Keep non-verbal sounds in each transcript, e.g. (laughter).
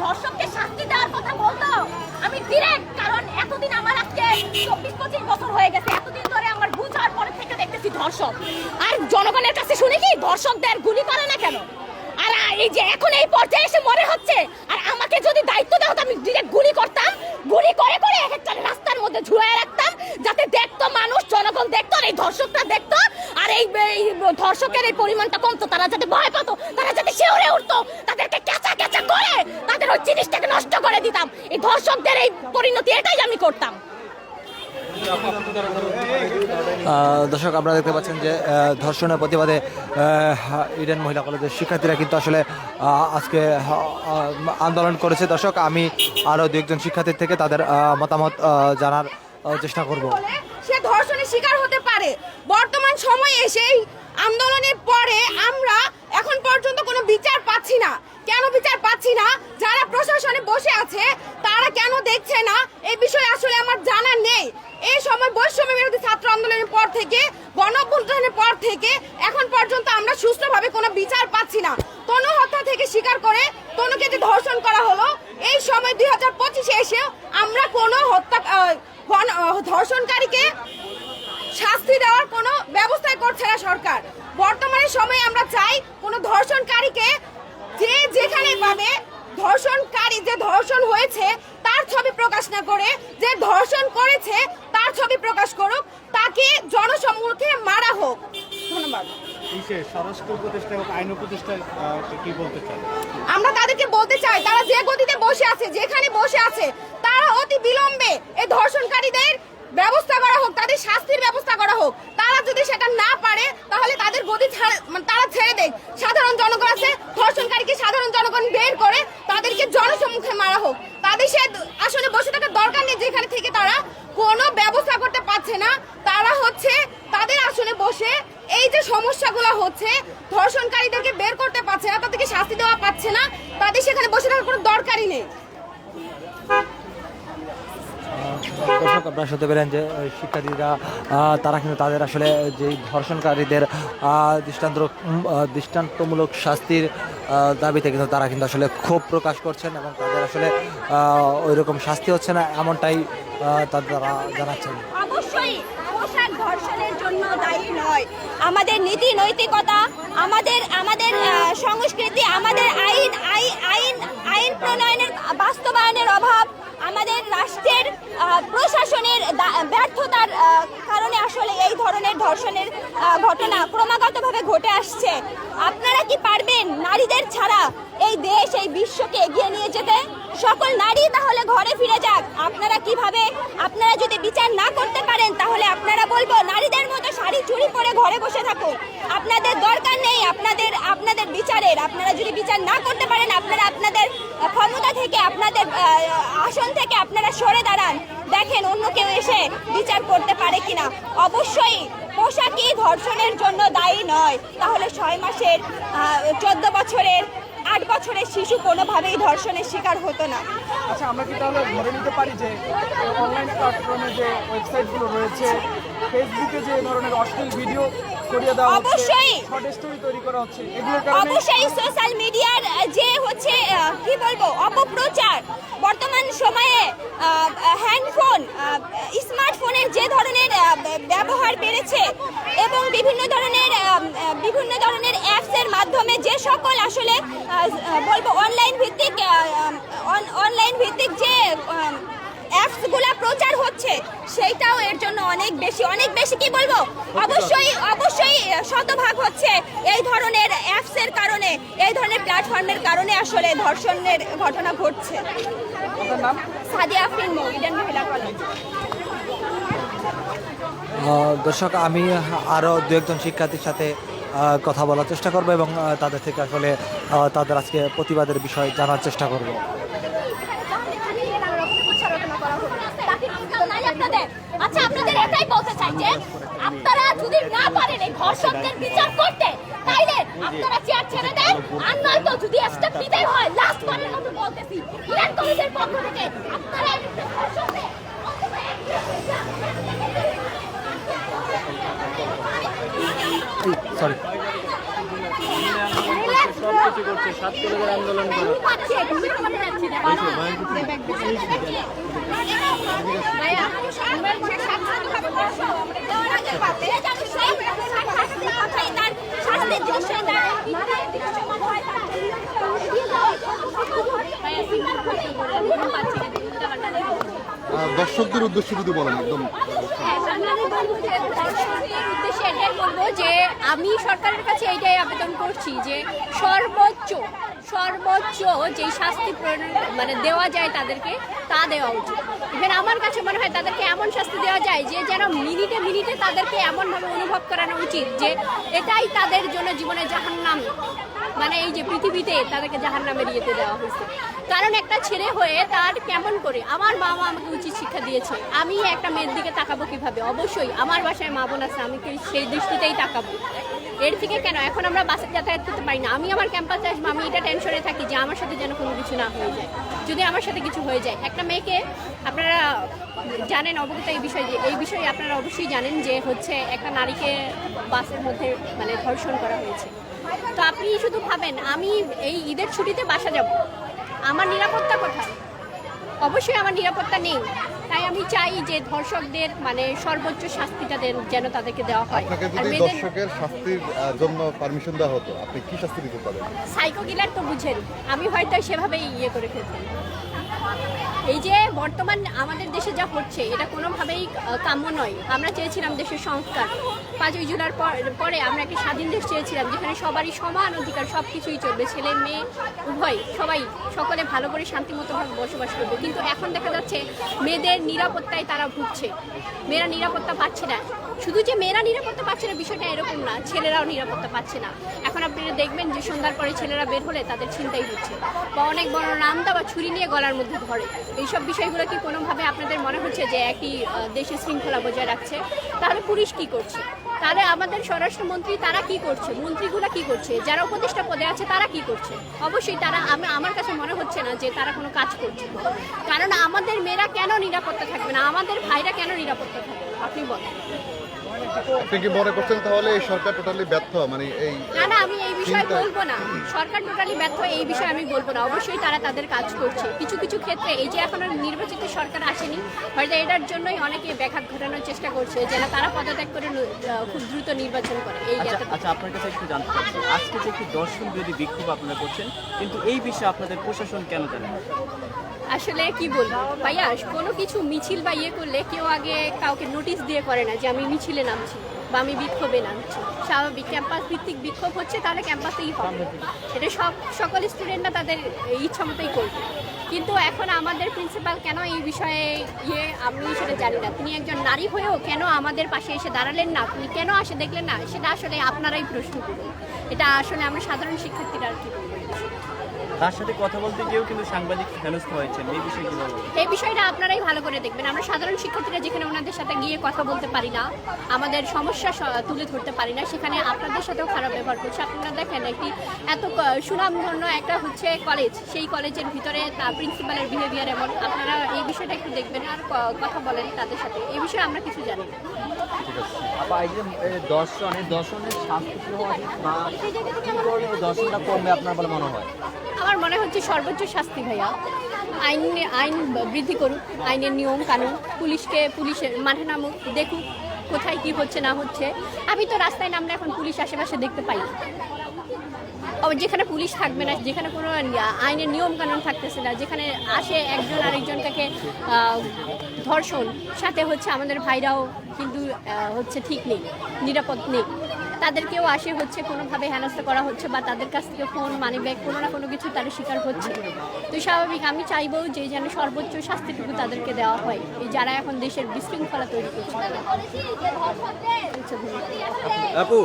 ধর্ষককে শাস্তি দেওয়ার কথা বলতো। আমি ডিরেক্ট কারণ এতদিন আমার আজকে চব্বিশ, পঁচিশ বছর হয়ে গেছে। এতদিন ধরে আমার বুঝ হওয়ার পরে থেকে দেখতেছি ধর্ষক। আর জনগণের কাছে শুনি কি, ধর্ষকদের গুলি করে না কেন? আর এই যে এখন এই পর্যায়ে এসে মনে হচ্ছে, আর আমাকে যদি দায়িত্ব দেওয়া হতো, আমি ডিরেক্ট গুলি করতাম গুলি করে করে এক একটা রাস্তার মধ্যে ঝুলায় রাখতাম, যাতে দেখতো মানুষ, জনগণ দেখতো এই ধর্ষকটা দেখতো। আর এই ধর্ষকের এই পরিমাণটা কমতো, তারা যাতে ভয় পেতো, তারা যাতে শিউরে উঠতো, তাদেরকে ক্যাঁচা ক্যাঁচা করে তাদের ওই জিনিসটাকে নষ্ট করে দিতাম। এই ধর্ষকদের এই পরিণতি এটাই আমি করতাম। দর্শক, আপনারা দেখতে পাচ্ছেন যে ধর্ষণের প্রতিবাদে ইডেন মহিলা কলেজের শিক্ষার্থীরা কিন্তু আসলে আজকে আন্দোলন করেছে। দর্শক, আমি আরও দু একজন শিক্ষার্থীর থেকে তাদের মতামত জানার চেষ্টা করব। সে ধর্ষণের শিকার হতে পারে। বর্তমান সময়ে এসে এই আন্দোলনের পরে আমরা এখন পর্যন্ত কোনো বিচার পাচ্ছি না। কেন বিচার পাচ্ছি না? যারা প্রশাসনে বসে আছে, তারা কেন দেখছে না? এই বিষয়ে আসলে আমার জানা নেই। এই সময় বৈষম্য বিরোধী ছাত্র আন্দোলনের পর থেকে গণ পর থেকে, এখন পর্যন্ত আমরা সুষ্ঠুভাবে কোনো বিচার পাচ্ছি না তনু হত্যা থেকে স্বীকার করে তনুকে যে ধর্ষণ করা হলো এই সময় দুই হাজার পঁচিশে এসে আমরা কোনো হত্যা আহ, গণ- আহ, ধর্ষণকারীকে শাস্তি দেওয়ার কোনো ব্যবস্থাই করছে না সরকার বর্তমানে সময়ে আমরা চাই কোনো ধর্ষণকারীকে যে যেখানে পাবে ধর্ষণকারী যে ধর্ষণ হয়েছে তার ছবি প্রকাশ না করে যে ধর্ষণ করেছে তার ছবি প্রকাশ করুক তাকে জনসম্মুখে মারা হোক ধন্যবাদ কিসে স্বরাষ্ট্র উপদেষ্টা এবং আইন উপদেষ্টা আহ, কি বলতে আমরা তাদেরকে বলতে চাই, তারা যে গতিতে বসে আছে, যেখানে বসে আছে, তারা অতি বিলম্বে এই ধর্ষণকারীদের ব্যবস্থা করা হোক, তাদের শাস্তির ব্যবস্থা করা হোক। তারা যদি সেটা না পারে, তাহলে তাদের গতি মানে তারা ছেড়ে দেয় সাধারণ জনগণ আছে, ধর্ষণকারীকে সাধারণ জনগণ বের করে তাদেরকে জনসম্মুখে মারা হোক। তাদের সে আসলে বসে থাকার দরকার নেই, যেখানে থেকে তারা কোনো ব্যবস্থা করতে পারছে না। তারা হচ্ছে তাদের আসলে বসে এই যে সমস্যাগুলো হচ্ছে, ধর্ষণকারীদেরকে বের করতে পারছে না, তাদেরকে শাস্তি দেওয়া পাচ্ছে না, তাদের সেখানে বসে থাকার কোনো দরকারই নেই। আপনারা শুনতে পেলেন যে শিক্ষার্থীরা তারা কিন্তু তাদের আসলে যেই ধর্ষণকারীদের দৃষ্টান্ত দৃষ্টান্তমূলক শাস্তির দাবিতে কিন্তু তারা কিন্তু আসলে ক্ষোভ প্রকাশ করছেন এবং তাদের আসলে ওই রকম শাস্তি হচ্ছে না, এমনটাই তারা জানাচ্ছেন অবশ্যই পোশাক ধর্ষণের জন্য দায়ী নয় আমাদের নীতি নৈতিকতা আমাদের আমাদের সংস্কৃতি আমাদের আইন আই- আইন আইন প্রণয়নের বাস্তবায়নের অভাব আমাদের রাষ্ট্রের প্রশাসনের ব্যর্থতার কারণে আসলে এই ধরনের ধর্ষণের ঘটনা ক্রমাগতভাবে ঘটে আসছে। আপনারা কি পারবেন নারীদের ছাড়া এই দেশ, এই বিশ্বকে এগিয়ে নিয়ে যেতে? সকল নারী তাহলে ঘরে ফিরে যাক। আপনারা কীভাবে, আপনারা যদি বিচার না করতে পারেন, তাহলে আপনারা বলব নারীদের মতো শাড়ি চুরি পরে ঘরে বসে থাকুন। আপনাদের দরকার নেই আপনাদের আপনাদের বিচারের। আপনারা যদি বিচার না করতে পারেন, আপনারা আপনাদের ক্ষমতা থেকে, আপনাদের আসন থেকে আপনারা সরে দাঁড়ান। দেখেন অন্য কেউ এসে বিচার করতে পারে কিনা। অবশ্যই পোশাকই ধর্ষণের জন্য দায়ী নয়। তাহলে ছয় মাসের চোদ্দ বছরের, আট বছরের শিশু কোনোভাবেই ধর্ষণের শিকার হতো না। আচ্ছা আমরা কি তাহলে ধরে নিতে পারি যে অনলাইন প্ল্যাটফর্মে যে ওয়েবসাইটগুলো রয়েছে ফেসবুকে যে ধরনের অশ্লীল ভিডিও ছড়িয়ে দেওয়া অবশ্যই। শর্ট স্টোরি তৈরি করা হচ্ছে এগুলোর কারণে অবশ্যই সোশ্যাল মিডিয়ার যে হচ্ছে কি বলব অপপ্রচার বর্তমান সময়ে হ্যান্ডফোন স্মার্টফোনের যে ধরনের ব্যবহার বেড়েছে এবং বিভিন্ন ধরনের বিভিন্ন ধরনের অ্যাপসের মাধ্যমে যে সকল আসলে বলব অনলাইন ভিত্তিক অনলাইন ভিত্তিক যে অ্যাপসগুলা প্রচার হচ্ছে সেইটাও এর জন্য অনেক বেশি অনেক বেশি কি বলব? অবশ্যই অবশ্যই শতভাগ হচ্ছে এই ধরনের অ্যাপসের কারণে এই ধরনের প্ল্যাটফর্মের কারণে আসলে ধর্ষণের ঘটনা ঘটছে। সাদিয়া আফরিন মৌ মহিলা কলেজ। দর্শক আমি আরও দু একজন শিক্ষার্থীর সাথে কথা বলার চেষ্টা করব এবং তাদের থেকে আসলে তাদের আজকে প্রতিবাদের বিষয় জানার চেষ্টা করব আচ্ছা আপনাদের এটাই বলতে চাই যে আপনারা যদি না পারেন এই ধর্ষকদের বিচার করতে, তাইলে আপনারা চেয়ার ছেড়ে দেন। আর নয়তো যদি স্টেপ নিতেই হয় লাস্ট বারের মতো বলতেছি ইরান কলেজের পক্ষ থেকে আপনারা এই ধর্ষকদের অথবা সরি কিছু করছে সাত কলেজের আন্দোলন করে। আহ, দর্শকদের উদ্দেশ্যে যদি বলেন একদম। এটাই বলব যে আমি সরকারের কাছে এইটাই আবেদন করছি যে সর্বোচ্চ সর্বোচ্চ যে শাস্তি মানে দেওয়া যায় তাদেরকে, তা দেওয়া উচিত। ইভেন আমার কাছে মনে হয় তাদেরকে এমন শাস্তি দেওয়া যায় যে যেন মিনিটে মিনিটে তাদেরকে এমনভাবে অনুভব করানো উচিত যে এটাই তাদের জন্য জীবনে জাহান্নাম। মানে এই যে পৃথিবীতে তাদেরকে জাহান নামের ইয়েতে দেওয়া হয়েছে। কারণ একটা ছেলে হয়ে তার কেমন করে আমার মা মা আমাকে উচিত শিক্ষা দিয়েছে, আমি একটা মেয়ের দিকে তাকাবো কীভাবে? অবশ্যই আমার বাসায় মা বোন আছে, আমি সেই দৃষ্টিতেই তাকাবো? এর থেকে কেন? এখন আমরা বাসে যাতায়াত করতে পারি না। আমি আমার ক্যাম্পাসে আসব, আমি এটা টেনশনে থাকি যে আমার সাথে যেন কোনো কিছু না হয়ে যায়। যদি আমার সাথে কিছু হয়ে যায়, একটা মেয়েকে আপনারা জানেন অবগত এই বিষয়ে যে, এই বিষয়ে আপনারা অবশ্যই জানেন যে হচ্ছে একটা নারীকে বাসের মধ্যে মানে ধর্ষণ করা হয়েছে। তো আপনি শুধু ভাবেন আমি এই ঈদের ছুটিতে বাসা যাব। আমার নিরাপত্তা কোথায়? অবশ্যই আমার নিরাপত্তা নেই। তাই আমি চাই যে ধর্ষকদের মানে সর্বোচ্চ শাস্তিটা দেন- যেন তাদেরকে দেওয়া হয়। আপনাকে আর যদি মেয়েদের দর্শকের শাস্তির জন্য পারমিশন দেওয়া হতো আপনি কি শাস্তি দিতে পারেন? সাইকো কিলার তো বুঝেন। আমি হয়তো সেভাবেই ইয়ে করে ফেলতাম। এই যে বর্তমান আমাদের দেশে যা হচ্ছে, এটা কোনোভাবেই কাম্য নয়। আমরা চেয়েছিলাম দেশের সংস্কার। পাঁচই জুলাইর পর- পরে আমরা একটি স্বাধীন দেশ চেয়েছিলাম, যেখানে সবারই সমান অধিকার সব কিছুই চলবে। ছেলে, মেয়ে, উভয়, সবাই, সকলে ভালো করে শান্তিমতোভাবে বসবাস করবে। কিন্তু এখন দেখা যাচ্ছে, মেয়েদের নিরাপত্তায় তারা ভুগছে। মেয়েরা নিরাপত্তা পাচ্ছে না। শুধু যে মেয়েরা নিরাপত্তা পাচ্ছে না বিষয়টা এরকম না। ছেলেরাও নিরাপত্তা পাচ্ছে না। এখন আপনারা দেখবেন যে সন্ধ্যার পরে ছেলেরা বের হলে তাদের চিন্তাই হচ্ছে। বা অনেক বড় নামদা বা ছুরি নিয়ে গলার মধ্যে ধরে। এইসব বিষয়গুলো কি কোনোভাবে আপনাদের মনে হচ্ছে যে একই আহ, দেশে শৃঙ্খলা বজায় রাখছে? তাহলে পুলিশ কি করছে? তাহলে আমাদের স্বরাষ্ট্রমন্ত্রী তারা কি করছে? মন্ত্রীগুলো কি করছে? যারা উপদেষ্টা পদে আছে তারা কি করছে? অবশ্যই তারা আমি আমার কাছে মনে হচ্ছে না যে তারা কোনো কাজ করছে। কারণ আমাদের মেয়েরা কেন নিরাপত্তা থাকবে না? আমাদের ভাইরা কেন নিরাপত্তা থাকবে আপনি বলেন। আপনি কি মনে করছেন তাহলে এই সরকার টোটালি ব্যর্থ? মানে এই না না আমি এই বিষয়ে বলব না। সরকার টোটালি ব্যর্থ এই বিষয়ে আমি বলব না। অবশ্যই তারা তাদের কাজ করছে। কিছু কিছু ক্ষেত্রে এই যে এখনও নির্বাচিত সরকার আসেনি হয়তো এটার জন্যই অনেকে ব্যাঘাত ঘটানোর চেষ্টা করছে যেন তারা পদত্যাগ করে খুব দ্রুত নির্বাচন করে। এই আচ্ছা। আচ্ছা আপনার কাছে একটু জানতে চাচ্ছি। আজকে যে একটি দর্শন বিরোধী বিক্ষোভ আপনারা করছেন কিন্তু এই বিষয়ে আপনাদের প্রশাসন কেন জানেন আসলে কি বলব? ভাইয়া কোনো কিছু মিছিল বা ইয়ে করলে কেউ আগে কাউকে নোটিশ দিয়ে করে না যে আমি মিছিলে নামছি বা আমি বিক্ষোভে নামছি। স্বাভাবিক ক্যাম্পাস ভিত্তিক বিক্ষোভ হচ্ছে তাহলে ক্যাম্পাসেই হবে। এটা সব সকল স্টুডেন্টরা তাদের ইচ্ছা মতোই করবে। কিন্তু এখন আমাদের প্রিন্সিপাল কেন এই বিষয়ে ইয়ে আমি সেটা জানি না। তিনি একজন নারী হয়েও কেন আমাদের পাশে এসে দাঁড়ালেন না? তিনি কেন আসে দেখলেন না? সেটা আসলে আপনারাই প্রশ্ন করুন। এটা আসলে আমরা সাধারণ শিক্ষার্থীরা আর কি বলব? তার সাথে কথা বলতে গিয়েও কিন্তু সাংবাদিক হেনস্থ হয়েছেন। এই বিষয়ে এই বিষয়টা আপনারাই ভালো করে দেখবেন। আমরা সাধারণ শিক্ষার্থীরা যেখানে ওনাদের সাথে গিয়ে কথা বলতে পারি না, আমাদের সমস্যা তুলে ধরতে পারি না, সেখানে আপনাদের সাথেও খারাপ ব্যবহার করছে। আপনারা দেখেন একটি এত সুনামধন্য একটা হচ্ছে কলেজ সেই কলেজের ভিতরে তার প্রিন্সিপালের বিহেভিয়ার এমন। আপনারা এই বিষয়টা একটু দেখবেন আর কথা বলেন তাদের সাথে। এই বিষয়ে আমরা কিছু জানি না। আমার মনে হচ্ছে সর্বোচ্চ শাস্তি ভাইয়া। আইন আইন বৃদ্ধি করুক, আইনের নিয়ম কানুন, পুলিশকে পুলিশের মাঠে নামুক, দেখুক কোথায় কি হচ্ছে, না হচ্ছে। আমি তো রাস্তায় নামলে এখন পুলিশ আশেপাশে দেখতে পাই। যেখানে পুলিশ থাকবে না, যেখানে কোনো আইনের নিয়ম কানুন থাকতেছে না, যেখানে আসে একজন আরেকজনটাকে ধর্ষণ সাথে হচ্ছে আমাদের ভাইরাও কিন্তু হচ্ছে ঠিক নেই নিরাপদ নেই। তাদেরকেও আসে হচ্ছে কোনোভাবে হেনস্থা করা হচ্ছে বা তাদের কাছ থেকে ফোন মানি ব্যাগ কোনো না কোনো কিছু তারা শিকার হচ্ছে। তো স্বাভাবিক আমি চাইব যে যেন সর্বোচ্চ শাস্তিটুকু তাদেরকে দেওয়া হয়। এই যারা এখন দেশের বিশৃঙ্খলা তৈরি করছে। আপু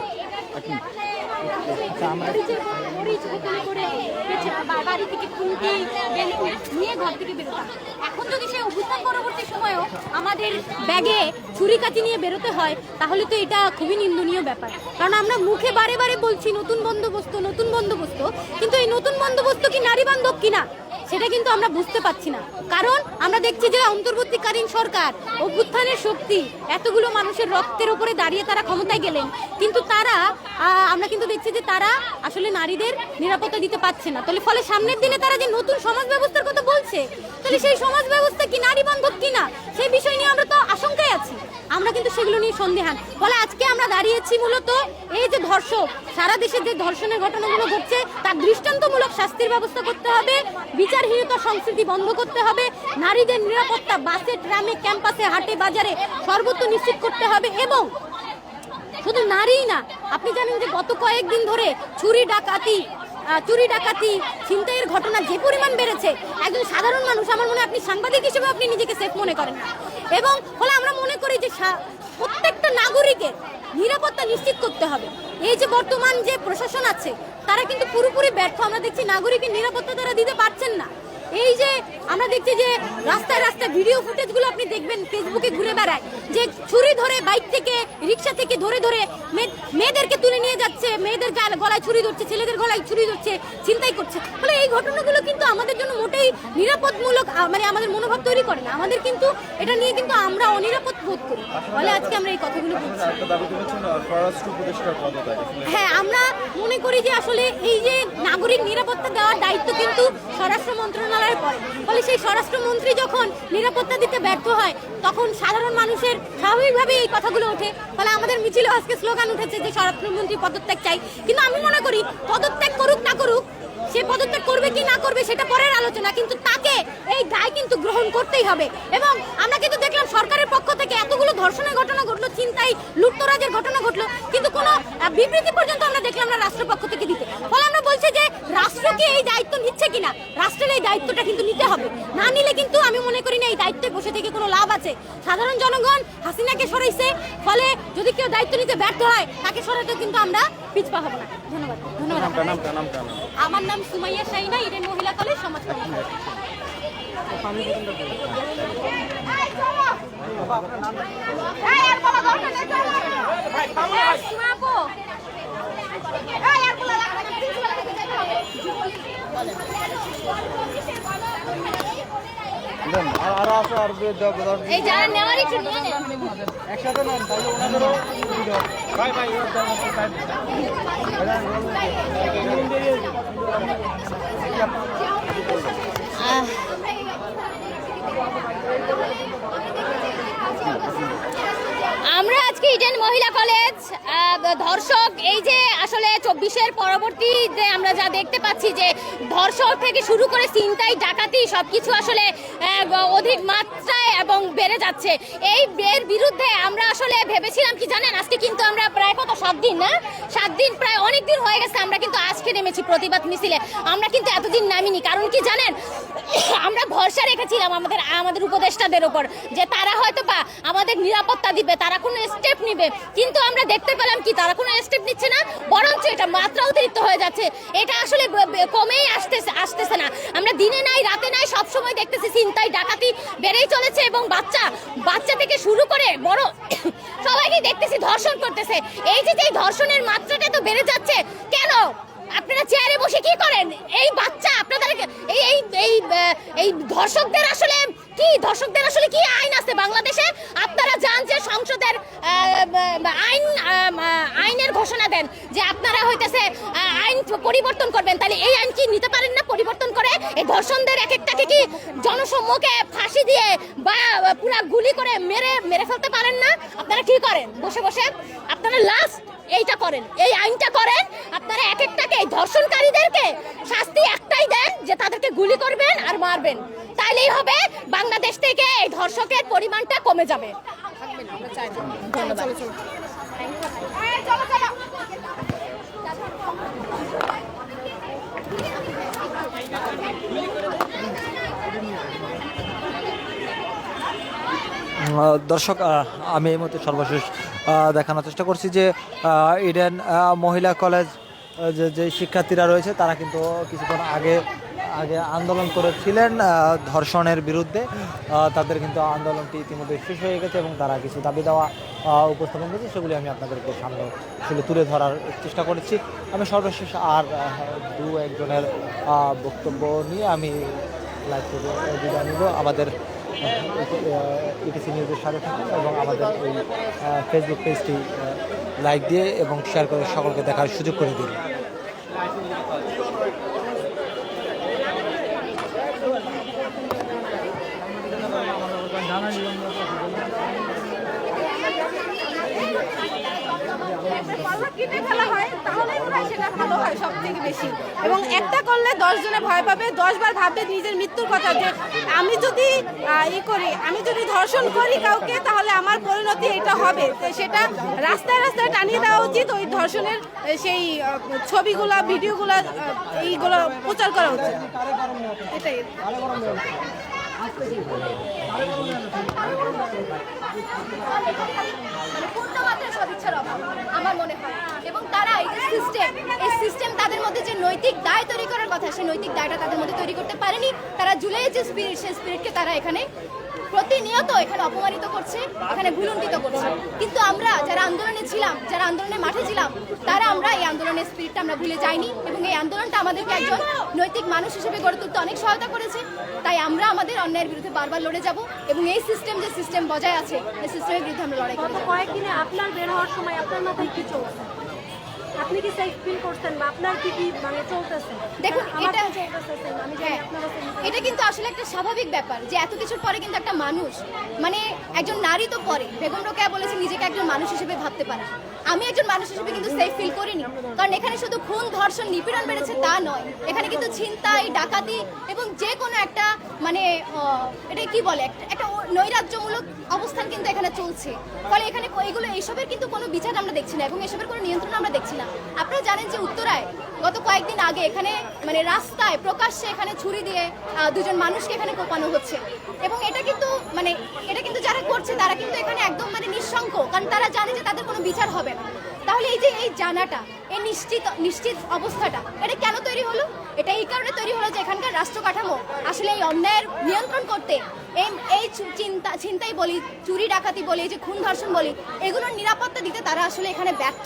এখন যদি সে অভ্যুত্থান পরবর্তী সময়েও আমাদের ব্যাগে ছুরি কাচি নিয়ে বেরোতে হয় তাহলে তো এটা খুবই নিন্দনীয় ব্যাপার কারণ আমরা মুখে বারে বারে বলছি নতুন বন্দোবস্ত নতুন বন্দোবস্ত, কিন্তু এই নতুন বন্দোবস্ত কি নারী বান্ধব কিনা? সেটা কিন্তু আমরা বুঝতে পারছি না। কারণ আমরা দেখছি যে অন্তর্বর্তীকালীন সরকার অভ্যুত্থানের শক্তি, এতগুলো মানুষের রক্তের উপরে দাঁড়িয়ে তারা ক্ষমতায় গেলেন। কিন্তু তারা আমরা কিন্তু দেখছি যে তারা আসলে নারীদের নিরাপত্তা দিতে পারছে না। তাহলে ফলে সামনের দিনে তারা যে নতুন সমাজ ব্যবস্থার কথা বলছে, তাহলে সেই সমাজ ব্যবস্থা কি নারী বান্ধব কিনা? সেই বিষয় নিয়ে আমরা তো আশঙ্কায় আছি। আমরা কিন্তু সেগুলো নিয়ে সন্দেহান। ফলে আজকে আমরা দাঁড়িয়েছি মূলত এই যে ধর্ষক, সারা দেশে যে ধর্ষণের ঘটনাগুলো ঘটছে, তার দৃষ্টান্তমূলক শাস্তির ব্যবস্থা করতে হবে বিচারহীনতা সংস্কৃতি বন্ধ করতে হবে। নারীদের নিরাপত্তা বাসে, ট্রামে, ক্যাম্পাসে, হাটে, বাজারে সর্বত্র নিশ্চিত করতে হবে এবং শুধু নারীই না, আপনি জানেন যে গত কয়েকদিন ধরে চুরি, ডাকাতি চুরি, ডাকাতি, ছিনতাইয়ের ঘটনা যে পরিমাণ বেড়েছে, একজন সাধারণ মানুষ, আমার মনে আপনি সাংবাদিক হিসেবে আপনি নিজেকে সেফ মনে করেন না। এবং ফলে আমরা মনে করি যে প্রত্যেকটা নাগরিকের নিরাপত্তা নিশ্চিত করতে হবে। এই যে বর্তমান যে প্রশাসন আছে তারা কিন্তু পুরোপুরি ব্যর্থ। আমরা দেখছি নাগরিকের নিরাপত্তা তারা দিতে পারছেন না। এই যে আমরা দেখছি যে রাস্তায় রাস্তায় ভিডিও ফুটেজগুলো আপনি দেখবেন, ফেসবুকে ঘুরে বেড়ায়, যে ছুরি ধরে বাইক থেকে, রিক্সা থেকে ধরে ধরে মেয়ে- মেয়েদেরকে তুলে নিয়ে যাচ্ছে, মেয়েদের গলায় ছুরি ধরছে, ছেলেদের গলায় ছুরি ধরছে চিন্তাই করছে। ফলে এই ঘটনাগুলো কিন্তু আমাদের জন্য মোটেই নিরাপদমূলক মানে আমাদের মনোভাব তৈরি করে না। আমাদের কিন্তু এটা নিয়ে কিন্তু আমরা অনিরাপদ বোধ করি। ফলে আজকে আমরা এই কথাগুলো বলছি। হ্যাঁ আমরা মনে করি যে আসলে এই যে নাগরিক নিরাপত্তা দেওয়ার দায়িত্ব কিন্তু স্বরাষ্ট্র মন্ত্রণালয়ের পরে ফলে সেই স্বরাষ্ট্রমন্ত্রী যখন নিরাপত্তা দিতে ব্যর্থ হয় তখন সাধারণ মানুষের স্বাভাবিকভাবে এই কথাগুলো ওঠে। ফলে আমাদের মিছিলে আজকে স্লোগান উঠেছে যে স্বরাষ্ট্রমন্ত্রী পদত্যাগ চাই। কিন্তু আমি মনে করি পদত্যাগ করুক না করুক সে পদত্যাগ করবে কি না করবে সেটা পরের আলোচনা, কিন্তু তাকে এই দায় কিন্তু গ্রহণ করতেই হবে। এবং আমরা কিন্তু দেখলাম সরকারের পক্ষ থেকে এতগুলো ধর্ষণের ঘটনা ঘটলো চিন্তাই লুটতরাজের ঘটনা ঘটলো, কিন্তু কোনো বিবৃতি পর্যন্ত আমরা দেখলাম না রাষ্ট্র পক্ষ থেকে দিতে। ফলে আমরা বলছি যে রাষ্ট্র কি এই দায়িত্ব নিচ্ছে কিনা? রাষ্ট্রের এই দায়িত্বটা কিন্তু নিতে হবে। না নিলে কিন্তু আমি মনে করি না এই দায়িত্বে বসে থেকে কোনো লাভ আছে। সাধারণ জনগণ হাসিনাকে সরাইছে, ফলে যদি কেউ দায়িত্ব নিতে ব্যর্থ হয়, তাকে সরাতেও কিন্তু আমরা পিছপা হব না। ধন্যবাদ। আমার নাম সুমাইয়া শাইনা ইডেন মহিলা কলেজ সমাজ কল্যাণ। আর। এই, আমরা আজকে ইডেন মহিলা কলেজ আহ, ধর্ষক এই যে আসলে চব্বিশের পরবর্তী যে আমরা যা দেখতে পাচ্ছি যে ধর্ষক থেকে শুরু করে চিন্তাই ডাকাতি সবকিছু আসলে অধিক মাত্রায় এবং বেড়ে যাচ্ছে। এই বের বিরুদ্ধে আমরা আসলে ভেবেছিলাম কি জানেন, আজকে কিন্তু আমরা প্রায় কত, সাত দিন না? সাত দিন প্রায় অনেক দিন হয়ে গেছে, আমরা কিন্তু আজকে নেমেছি প্রতিবাদ মিছিলে। আমরা কিন্তু এতদিন নামিনি, কারণ কি জানেন আমরা ভরসা রেখেছিলাম আমাদের আমাদের উপদেষ্টাদের ওপর যে তারা হয়তো বা আমাদের নিরাপত্তা দিবে, তারা কোনো স্টেপ নিবে। কিন্তু আমরা দেখতে পেলাম কি, তারা কোনো স্টেপ নিচ্ছে না, বরঞ্চ এটা মাত্রা অতিরিক্ত হয়ে যাচ্ছে। এটা আসলে কমেই আসতেছে আসতেছে না। আমরা দিনে নাই, রাতে নাই, সবসময় দেখতেছি চিন্তায় ডাকাতি বেড়েই চলেছে এবং বাচ্চা বাচ্চা থেকে শুরু করে বড় (coughs) সবাইকে দেখতেছি ধর্ষণ করতেছে। এই যে এই ধর্ষণের মাত্রাটা তো বেড়ে যাচ্ছে, কেন? আপনারা চেয়ারে বসে কি করেন? এই বাচ্চা এই ধর্ষকদের আসলে কি? ধর্ষকদের আসলে কি আইন আছে বাংলাদেশে? আপনারা যান যে সংসদের আইন আইনের ঘোষণা দেন যে আপনারা হইতেছে আইন পরিবর্তন করবেন। তাহলে এই আইন কি নিতে পারেন না পরিবর্তন করে? এই ধর্ষণদের এক একটাকে কি জনসম্মুখে ফাঁসি দিয়ে বা পুরা গুলি করে মেরে মেরে ফেলতে পারেন না? আপনারা কি করেন? বসে বসে। আপনারা লাস্ট এইটা করেন। এই আইনটা করেন। আপনারা এক একটাকে ধর্ষণকারীদেরকে শাস্তি একটাই দেন যে তাদেরকে গুলি করবেন আর মারবেন। তাইলেই হবে, বাংলাদেশ থেকে এই ধর্ষকের পরিমাণটা কমে যাবে। দর্শক আমি এই মুহূর্তে সর্বশেষ দেখানোর চেষ্টা করছি যে ইডেন মহিলা কলেজ যে শিক্ষার্থীরা রয়েছে, তারা কিন্তু কিছুক্ষণ আগে আগে আন্দোলন করেছিলেন ধর্ষণের বিরুদ্ধে। তাদের কিন্তু আন্দোলনটি ইতিমধ্যে শেষ হয়ে গেছে এবং তারা কিছু দাবি দেওয়া উপস্থাপন করেছে। সেগুলি আমি আপনাদেরকে সামনে সেগুলি তুলে ধরার চেষ্টা করেছি। আমি সর্বশেষ আর দু একজনের বক্তব্য নিয়ে আমি লাইভ থেকে বিদায় নিব। আমাদের ইটিসি নিউজের সাথে থাকুন এবং আমাদের এই ফেসবুক পেজটি লাইক দিয়ে এবং শেয়ার করে সকলকে দেখার সুযোগ করে দিন। কেটে ফেলা হয়, তাহলে মনে হয় সেটা ভালো হয় সব থেকে বেশি। এবং একটা করলে দশ জনে ভয় পাবে, দশ বার ভাববে নিজের মৃত্যুর কথা যে আমি যদি ই করি, আমি যদি ধর্ষণ করি কাউকে, তাহলে আমার পরিণতি এটা হবে। সেটা রাস্তায় রাস্তায় টানিয়ে দেওয়া উচিত, ওই ধর্ষণের সেই ছবিগুলা, ভিডিওগুলা এইগুলো প্রচার করা উচিত। এটাই। মানে পূর্ণমাত্রার সদিচ্ছার অভাব আমার মনে হয় এবং তারা এই যে সিস্টেম এই সিস্টেম তাদের মধ্যে যে নৈতিক দায় তৈরি করার কথা, সেই নৈতিক দায়টা তাদের মধ্যে তৈরি করতে পারেনি। তারা জুলাই যে স্পিরিট সেই স্পিরিটকে তারা এখানে প্রতিনিয়ত এখানে অপমানিত করছে, এখানে ভুলুণ্ঠিত করছে। কিন্তু আমরা যারা আন্দোলনে ছিলাম, যারা আন্দোলনের মাঠে ছিলাম, তারা আমরা এই আন্দোলনের স্পিরিটটা আমরা ভুলে যাইনি এবং এই আন্দোলনটা আমাদেরকে একজন নৈতিক মানুষ হিসেবে গড়ে তুলতে অনেক সহায়তা করেছে। তাই আমরা আমাদের অন্যায়ের বিরুদ্ধে বারবার লড়ে যাব এবং এই সিস্টেম যে সিস্টেম বজায় আছে, এই সিস্টেমের বিরুদ্ধে আমরা লড়াই করে গত যাব কয়েকদিনে আপনার বের হওয়ার সময় আপনার মাথায় কি চলছে? আপনি কি সেফ ফিল করছেন বা আপনার কি কি মানে চলতেছে? দেখুন, এটা- আমি জানি হ্যাঁ এটা কিন্তু আসলে একটা স্বাভাবিক ব্যাপার যে এত কিছুর পরে কিন্তু একটা মানুষ মানে একজন নারী তো পরে বেগম রোকেয়া বলেছে নিজেকে একজন মানুষ হিসেবে ভাবতে পারে। আমি একজন মানুষ হিসেবে কিন্তু সেফ ফিল করিনি কারণ এখানে শুধু খুন ধর্ষণ নিপীড়ন বেড়েছে তা নয়। এখানে কিন্তু ছিনতাই ডাকাতি এবং যে কোনো একটা মানে এটা কি বলে? একটা একটা নৈরাজ্যমূলক অবস্থান কিন্তু এখানে চলছে। ফলে এখানে এইগুলো এইসবের কিন্তু কোনো বিচার আমরা দেখছি না এবং এসবের কোনো নিয়ন্ত্রণ আমরা দেখছি না। আপনারা জানেন যে উত্তরায় গত কয়েকদিন আগে এখানে মানে রাস্তায় প্রকাশ্যে এখানে ছুরি দিয়ে দুজন মানুষকে এখানে কোপানো হচ্ছে। এবং এটা কিন্তু মানে এটা কিন্তু যারা করছে, তারা কিন্তু এখানে একদম মানে নিঃশঙ্ক কারণ তারা জানে যে তাদের কোনো বিচার হবে না। তাহলে এই যে এই জানাটা, এই নিশ্চিত নিশ্চিত অবস্থাটা, এটা কেন তৈরি হলো? এটা এই কারণে তৈরি হলো যে এখানকার রাষ্ট্র কাঠামো আসলে এই অন্যায়ের নিয়ন্ত্রণ করতে, এই এই চিন্তা, চিন্তাই বলি, চুরি ডাকাতি বলি যে খুন ধর্ষণ বলি, এগুলোর নিরাপত্তা দিতে তারা আসলে এখানে ব্যর্থ।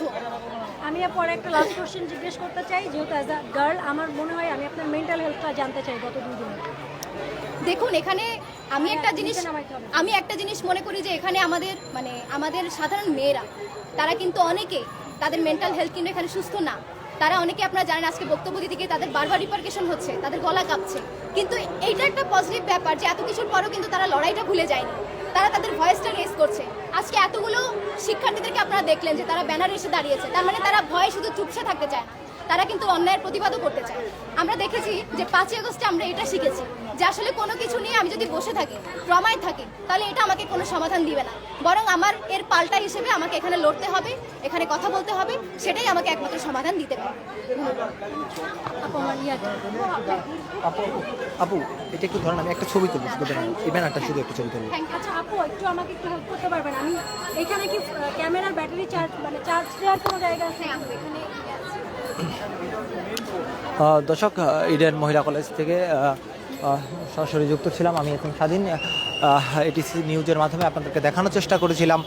আমি পরে একটা লাস্ট কোশ্চেন জিজ্ঞেস করতে চাই যেহেতু অ্যাজ আ গার্ল আমার মনে হয় আমি আপনার মেন্টাল হেলথটা জানতে চাই গত দুই দিনে। দেখুন এখানে আমি একটা জিনিস আমি একটা জিনিস মনে করি যে এখানে আমাদের মানে আমাদের সাধারণ মেয়েরা তারা কিন্তু অনেকে তাদের মেন্টাল হেলথ কিন্তু এখানে সুস্থ না। তারা অনেকে আপনারা জানেন আজকে বক্তব্য দিতে গিয়ে তাদের বারবার রিপার্কেশন হচ্ছে তাদের গলা কাঁপছে। কিন্তু এইটা একটা পজিটিভ ব্যাপার যে এত কিছুর পরেও কিন্তু তারা লড়াইটা ভুলে যায়নি। তারা তাদের ভয়েসটা রেস করছে। আজকে এতগুলো শিক্ষার্থীদেরকে আপনারা দেখলেন যে তারা ব্যানার এসে দাঁড়িয়েছে। তার মানে তারা ভয়ে শুধু চুপসে থাকতে চায় না। তারা কিন্তু অন্যায়ের প্রতিবাদও করতে চায়। আমরা দেখেছি যে পাঁচই আগস্টে আমরা এটা শিখেছি। যে আসলে কোনো কিছু নিয়ে আমি যদি বসে থাকি ট্রমায় থাকি তাহলে এটা আমাকে কোনো সমাধান দিবে না। বরং আমার এর পাল্টা হিসেবে আমাকে এখানে লড়তে হবে এখানে কথা বলতে হবে সেটাই আমাকে একমাত্র সমাধান দিতে পারে আপু এটা একটু ধরেন আমি একটা ছবি তুলবো এই ব্যানারটা শুধু একটা ছবি তুলবো। আচ্ছা আপু একটু আমাকে একটু হেল্প করতে পারবেন। আমি এখানে কি ক্যামেরার ব্যাটারি চার্জ মানে চার্জ দেওয়ার কোনো জায়গা আছে? এখানে আহ, দর্শক ইডেন মহিলা কলেজ থেকে সরাসরি যুক্ত ছিলাম। আমি এখন স্বাধীন এটিসি নিউজের মাধ্যমে আপনাদেরকে দেখানোর চেষ্টা করেছিলাম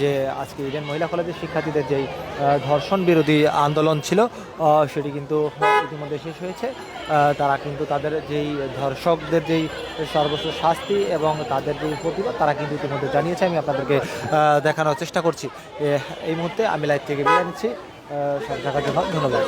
যে আজকে ইডেন মহিলা কলেজের শিক্ষার্থীদের যেই ধর্ষণ বিরোধী আন্দোলন ছিল সেটি কিন্তু ইতিমধ্যে শেষ হয়েছে। তারা কিন্তু তাদের যেই ধর্ষকদের যেই সর্বোচ্চ শাস্তি এবং তাদের যেই প্রতিবাদ, তারা কিন্তু ইতিমধ্যে জানিয়েছে। আমি আপনাদেরকে দেখানোর চেষ্টা করছি। এই মুহূর্তে আমি লাইভ থেকে বিদায় নিচ্ছি। সাথে থাকার জন্য ধন্যবাদ।